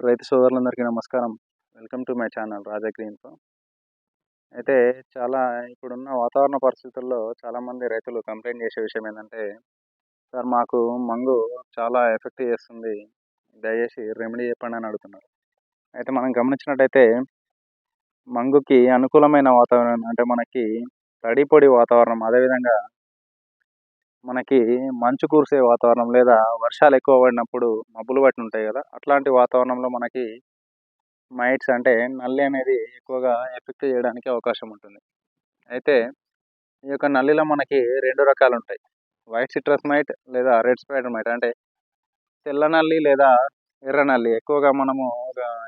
రైతు సోదరులందరికీ నమస్కారం. Welcome to my channel Raja green farm అయితే చాలా ఇప్పుడున్న వాతావరణ పరిస్థితుల్లో చాలామంది రైతులు కంప్లైంట్ చేసే విషయం ఏంటంటే సార్ మాకు మంగు చాలా ఎఫెక్ట్ చేస్తుంది. దయచేసి రెమెడీ చెప్పండి అని అడుగుతున్నారు. అయితే మనం గమనించినట్టయితే మంగుకి అనుకూలమైన వాతావరణం అంటే మనకి తడి పొడి వాతావరణం. అదేవిధంగా మనకి మంచు కురిసే వాతావరణం లేదా వర్షాలు ఎక్కువ పడినప్పుడు మబ్బులు పట్టి ఉంటాయి కదా అట్లాంటి వాతావరణంలో మనకి మైట్స్ అంటే నల్లి అనేది ఎక్కువగా ఎఫెక్ట్ చేయడానికి అవకాశం ఉంటుంది. అయితే ఈ యొక్క నల్లిలో మనకి రెండు రకాలు ఉంటాయి. వైట్ సిట్రస్ మైట్ లేదా రెడ్ స్పైడర్ మైట్ అంటే తెల్ల నల్లి లేదా ఎర్ర నల్లి. ఎక్కువగా మనము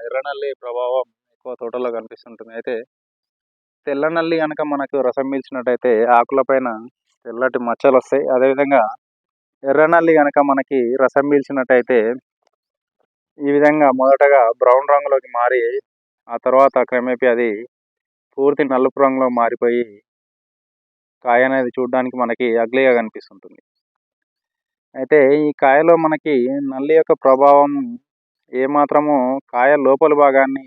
ఎర్ర నల్లి ప్రభావం ఎక్కువ తోటలో కనిపిస్తుంటుంది. అయితే తెల్ల నల్లి కనుక మనకు రసం పీల్చినట్టయితే ఆకులపైన తెల్లటి మచ్చలు వస్తాయి. అదేవిధంగా ఎర్ర నల్లి కనుక మనకి రసం పీల్చినట్టయితే ఈ విధంగా మొదటగా బ్రౌన్ రంగులోకి మారి ఆ తర్వాత క్రమేపీ అది పూర్తి నలుపు రంగులో మారిపోయి కాయ అనేది చూడడానికి మనకి అగ్లీగా కనిపిస్తుంటుంది. అయితే ఈ కాయలో మనకి నల్లి యొక్క ప్రభావం ఏమాత్రము కాయ లోపల భాగాన్ని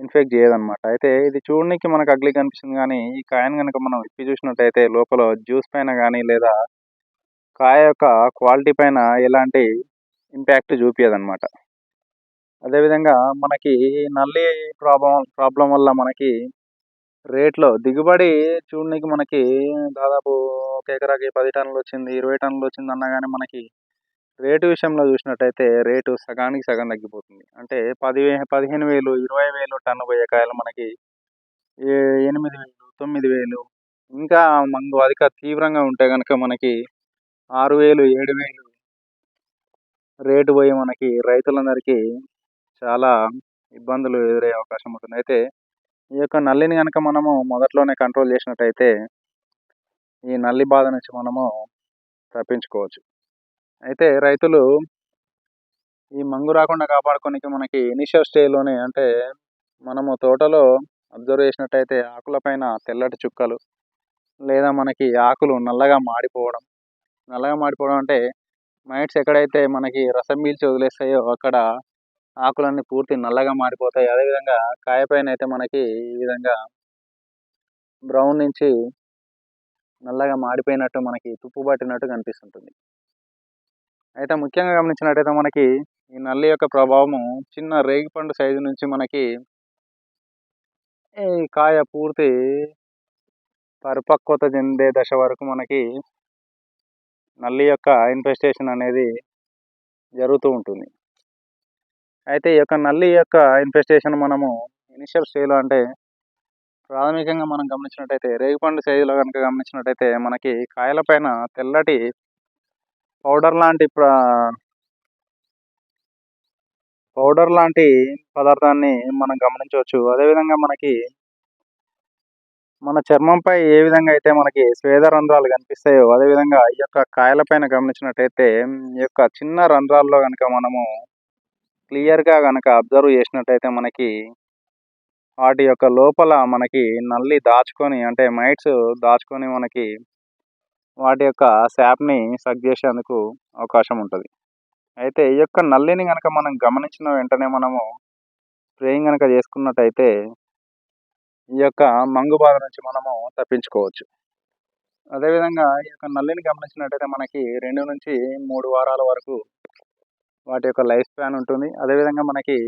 ఇన్ఫెక్ట్ చేయదన్నమాట. అయితే ఇది చూడడానికి మనకు అగ్లీ కనిపిస్తుంది కానీ ఈ కాయను కనుక మనం ఇప్పి చూసినట్టయితే లోపల జ్యూస్ పైన కానీ లేదా కాయ యొక్క క్వాలిటీ పైన ఎలాంటి ఇంపాక్ట్ చూపించదన్నమాట అదేవిధంగా మనకి నల్లి ప్రాబ్లం ప్రాబ్లం వల్ల మనకి రేట్లో దిగుబడి చూడడానికి మనకి దాదాపు ఒక ఎకరాకి పది టన్నులు వచ్చింది ఇరవై టన్నులు వచ్చింది అన్నా కానీ మనకి రేటు విషయంలో చూసినట్టయితే రేటు సగానికి సగం తగ్గిపోతుంది. అంటే పది పదిహేను వేలు ఇరవై వేలు టన్ను పోయే కాయలు మనకి ఎనిమిది వేలు తొమ్మిది వేలు ఇంకా మందు అధిక తీవ్రంగా ఉంటే కనుక మనకి ఆరు వేలు ఏడు వేలు రేటు పోయి మనకి రైతులందరికీ చాలా ఇబ్బందులు ఎదురయ్యే అవకాశం ఉంటుంది. అయితే ఈ యొక్క నల్లిని కనుక మనము మొదట్లోనే కంట్రోల్ చేసినట్టయితే ఈ నల్లి బాధ నుంచి మనము తప్పించుకోవచ్చు. అయితే రైతులు ఈ మంగు రాకుండా కాపాడుకోనికి మనకి ఇనిషియల్ స్టేజ్లోనే అంటే మనము తోటలో అబ్జర్వ్ చేసినట్టయితే ఆకులపైన తెల్లటి చుక్కలు లేదా మనకి ఆకులు నల్లగా మాడిపోవడం. నల్లగా మాడిపోవడం అంటే మైట్స్ ఎక్కడైతే మనకి రసం పీల్చి వదిలేస్తాయో అక్కడ ఆకులన్నీ పూర్తి నల్లగా మారిపోతాయి అదేవిధంగా కాయపైన అయితే మనకి ఈ విధంగా బ్రౌన్ నుంచి నల్లగా మాడిపోయినట్టు మనకి తుప్పు పట్టినట్టు కనిపిస్తుంటుంది. అయితే ముఖ్యంగా గమనించినట్టయితే మనకి ఈ నల్లి యొక్క ప్రభావము చిన్న రేగిపండు సైజు నుంచి మనకి ఈ కాయ పూర్తి పరిపక్వత చెందే దశ వరకు మనకి నల్లి యొక్క ఇన్ఫెస్టేషన్ అనేది జరుగుతూ ఉంటుంది. అయితే ఈ యొక్క నల్లి యొక్క ఇన్ఫెస్టేషన్ మనము ఇనిషియల్ స్టేజ్లో అంటే ప్రాథమికంగా మనం గమనించినట్టయితే రేగిపండు సైజులో కనుక గమనించినట్టయితే మనకి కాయలపైన తెల్లటి పౌడర్ లాంటి పౌడర్ లాంటి పదార్థాన్ని మనం గమనించవచ్చు. అదేవిధంగా మనకి మన చర్మంపై ఏ విధంగా అయితే మనకి స్వేద రంధ్రాలు కనిపిస్తాయో అదేవిధంగా ఈ యొక్క కాయలపైన గమనించినట్టయితే ఈ యొక్క చిన్న రంధ్రాల్లో కనుక మనము క్లియర్గా కనుక అబ్జర్వ్ చేసినట్టయితే మనకి వాటి యొక్క లోపల మనకి నల్లి దాచుకొని అంటే మైట్స్ దాచుకొని మనకి వాటి యొక్క శాప్ని సక్ చేసేందుకు అవకాశం ఉంటుంది. అయితే ఈ యొక్క నల్లిని కనుక మనం గమనించిన వెంటనే మనము స్ప్రేయింగ్ కనుక చేసుకున్నట్టయితే ఈ యొక్క మంగు బాధ నుంచి మనము తప్పించుకోవచ్చు. అదేవిధంగా ఈ యొక్క నల్లిని గమనించినట్టయితే మనకి రెండు నుంచి మూడు వారాల వరకు వాటి యొక్క లైఫ్ స్పాన్ ఉంటుంది. అదేవిధంగా మనకి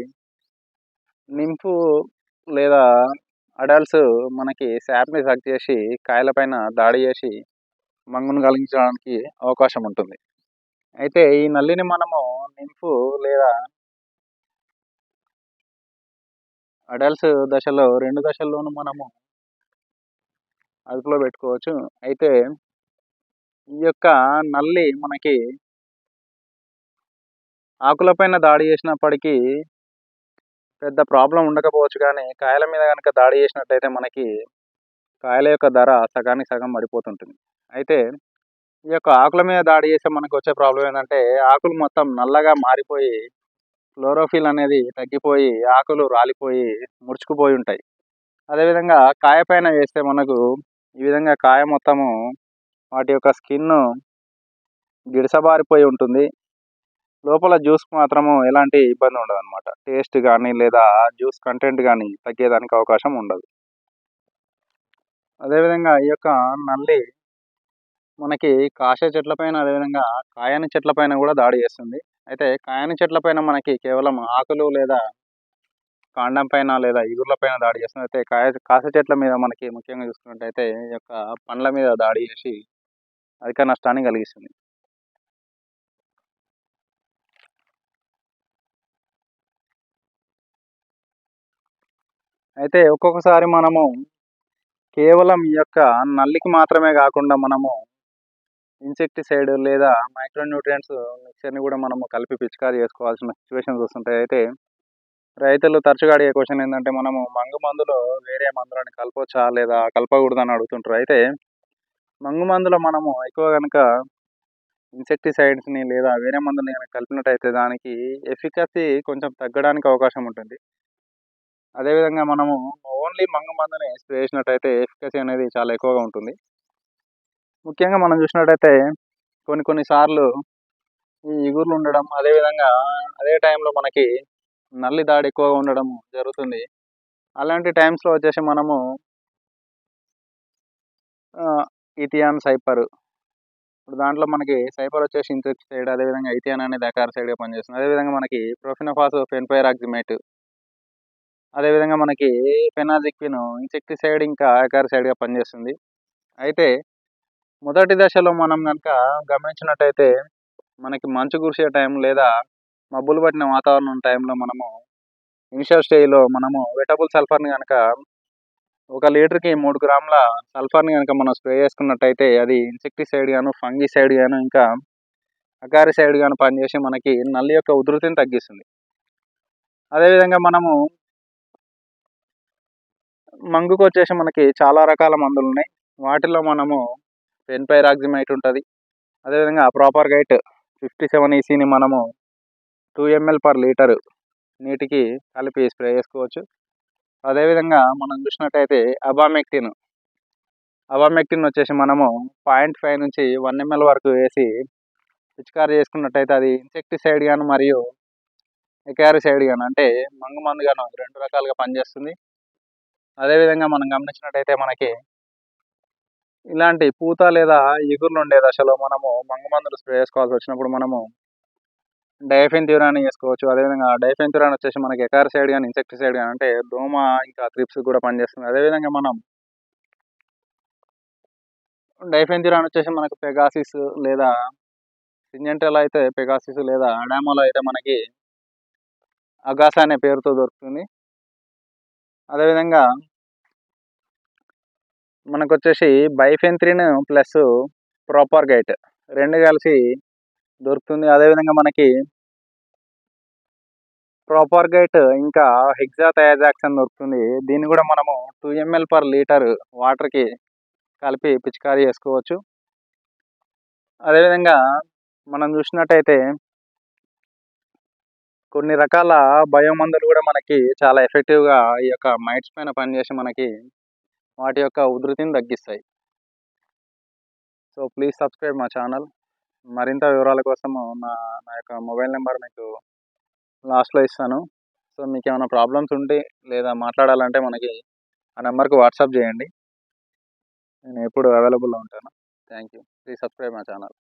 నింపు లేదా అడల్ట్స్ మనకి శాప్ని సక్ చేసి కాయలపైన దాడి చేసి మంగును కలిగించడానికి అవకాశం ఉంటుంది. అయితే ఈ నల్లిని మనము నింపు లేదా అడల్ట్స్ దశలో రెండు దశల్లోనూ మనము అదుపులో పెట్టుకోవచ్చు. అయితే ఈ యొక్క నల్లి మనకి ఆకులపైన దాడి చేసినప్పటికీ పెద్ద ప్రాబ్లం ఉండకపోవచ్చు కానీ కాయల మీద కనుక దాడి చేసినట్టయితే మనకి కాయల యొక్క ధర సగానికి సగం పడిపోతుంటుంది. అయితే ఈ యొక్క ఆకుల మీద దాడి చేస్తే మనకు వచ్చే ప్రాబ్లం ఏంటంటే ఆకులు మొత్తం నల్లగా మారిపోయి క్లోరోఫిల్ అనేది తగ్గిపోయి ఆకులు రాలిపోయి ముడుచుకుపోయి ఉంటాయి. అదేవిధంగా కాయ పైన వేస్తే మనకు ఈ విధంగా కాయ మొత్తము వాటి యొక్క స్కిన్ గిడసబారిపోయి ఉంటుంది. లోపల జ్యూస్ మాత్రము ఎలాంటి ఇబ్బంది ఉండదు అనమాట టేస్ట్ కానీ లేదా జ్యూస్ కంటెంట్ కానీ తగ్గేదానికి అవకాశం ఉండదు. అదేవిధంగా ఈ యొక్క నల్లి మనకి కాసే చెట్లపైన అదేవిధంగా కాయని చెట్లపైన కూడా దాడి చేస్తుంది. అయితే కాయని చెట్లపైన మనకి కేవలం ఆకులు లేదా కాండం పైన లేదా ఇగుర్ల పైన దాడి చేస్తుంది. అయితే కాయ కాసే చెట్ల మీద మనకి ముఖ్యంగా చూసుకున్నట్టయితే ఈ యొక్క పండ్ల మీద దాడి చేసి అధిక నష్టాన్ని కలిగిస్తుంది. అయితే ఒక్కొక్కసారి మనము కేవలం ఈ యొక్క నల్లికి మాత్రమే కాకుండా మనము ఇన్సెక్టిసైడ్ లేదా మైక్రోన్యూట్రియంట్స్ మిక్చర్ని కూడా మనము కలిపి పిచికారి చేసుకోవాల్సిన సిచ్యువేషన్స్ వస్తుంటాయి. అయితే రైతులు తరచుగా అడిగే క్వశ్చన్ ఏంటంటే మనము మంగు మందులో వేరే మందులని కలపవచ్చా లేదా కలపకూడదని అడుగుతుంటారు. అయితే మంగు మందులో మనము ఎక్కువ కనుక ఇన్సెక్టిసైడ్స్ని లేదా వేరే మందుని కనుక కలిపినట్టయితే దానికి ఎఫికసీ కొంచెం తగ్గడానికి అవకాశం ఉంటుంది. అదేవిధంగా మనము ఓన్లీ మంగు మందుని స్ప్రే చేసినట్టయితే ఎఫికసీ అనేది చాలా ఎక్కువగా ఉంటుంది. ముఖ్యంగా మనం చూసినట్టయితే కొన్ని కొన్ని సార్లు ఈ ఇగుర్లు ఉండడం అదేవిధంగా అదే టైంలో మనకి నల్లి దాడి ఎక్కువగా ఉండడం జరుగుతుంది. అలాంటి టైమ్స్లో వచ్చేసి మనము ఇథియాన్ సైపర్. ఇప్పుడు దాంట్లో మనకి సైపర్ వచ్చేసి ఇన్సెక్టిసైడ్ అదేవిధంగా ఇథియాన్ అనేది సైడ్గా పనిచేస్తుంది. అదేవిధంగా మనకి ప్రొఫినోఫాస్ ఫెన్పైరాక్సిమేట్ అదేవిధంగా మనకి ఫెనాజిక్విన్ ఇన్సెక్టిసైడ్ ఇంకా సైడ్గా పనిచేస్తుంది. అయితే మొదటి దశలో మనం కనుక గమనించినట్టయితే మనకి మంచు కురిసే టైం లేదా మబ్బులు పట్టిన వాతావరణం టైంలో మనము ఇనిషియల్ స్టేజ్లో మనము వెటబుల్ సల్ఫర్ని కనుక ఒక లీటర్కి మూడు గ్రాముల సల్ఫర్ని కనుక మనం స్ప్రే చేసుకున్నట్టయితే అది ఇన్సెక్టిసైడ్ గాను ఫంగిసైడ్ గాను ఇంకా అకారిసైడ్ గాను పనిచేసి మనకి నల్లి యొక్క ఉధృతిని తగ్గిస్తుంది. అదేవిధంగా మనము మంగుకు వచ్చేసి మనకి చాలా రకాల మందులు ఉన్నాయి వాటిలో మనము పెన్పైరాక్సిమైట్ ఉంటుంది. అదేవిధంగా ప్రాపర్ గైట్ ఫిఫ్టీ సెవెన్ ఈసీని మనము టూ ఎంఎల్ పర్ లీటర్ నీటికి కలిపి స్ప్రే చేసుకోవచ్చు. అదేవిధంగా మనం చూసినట్టయితే అబామెక్టిన్ అబామెక్టిన్ వచ్చేసి మనము పాయింట్ ఫైవ్ నుంచి వన్ ఎంఎల్ వరకు వేసి పిచికారి చేసుకున్నట్టయితే అది ఇన్సెక్టిసైడ్ గాను మరియు ఎకారిసైడ్ గాను అంటే మంగు మందు గాను రెండు రకాలుగా పనిచేస్తుంది. అదేవిధంగా మనం గమనించినట్టయితే మనకి ఇలాంటి పూత లేదా ఎగురులు ఉండే దశలో మనము మంగు మందులు స్ప్రే చేసుకోవాల్సి వచ్చినప్పుడు మనము డైఫెన్ తీవ్రాన్ని చేసుకోవచ్చు అదేవిధంగా డైఫెన్ తీవ్రాన్ని వచ్చేసి మనకి ఎకారిసైడ్ కానీ ఇన్సెక్టిసైడ్ కానీ అంటే దోమ ఇంకా త్రిప్స్ కూడా పనిచేస్తుంది. అదేవిధంగా మనం డైఫెన్ త్యూరాన్ వచ్చేసి మనకు పెగాసిస్ లేదా సింజెంటల్ అయితే పెగాసిస్ లేదా అడామోలో అయితే మనకి అగాస అనే పేరుతో దొరుకుతుంది. అదేవిధంగా మనకు వచ్చేసి బైఫెంత్రిన్ ప్లస్ ప్రాపర్ గైట్. రెండు కలిసి దొరుకుతుంది. అదేవిధంగా మనకి ప్రాపర్ గైట్ ఇంకా హెగ్జా థయాజాక్స్ దొరుకుతుంది. దీన్ని కూడా మనము టూ ఎంఎల్ పర్ లీటర్ వాటర్కి కలిపి పిచికారీ చేసుకోవచ్చు. అదేవిధంగా మనం చూసినట్టయితే కొన్ని రకాల బయోమందులు కూడా మనకి చాలా ఎఫెక్టివ్గా ఈ యొక్క మైట్స్ పైన పనిచేసి మనకి వాటి యొక్క ఉధృతిని తగ్గిస్తాయి. సో ప్లీజ్ సబ్స్క్రైబ్ మా ఛానల్. మరింత వివరాల కోసము నా నా యొక్క మొబైల్ నెంబర్ మీకు లాస్ట్లో ఇస్తాను. సో మీకు ఏమైనా ప్రాబ్లమ్స్ ఉంటే లేదా మాట్లాడాలంటే మనకి ఆ నెంబర్కి వాట్సాప్ చేయండి. నేను ఎప్పుడు అవైలబుల్లో ఉంటాను. థ్యాంక్ యూ ప్లీజ్ సబ్స్క్రైబ్ మా ఛానల్.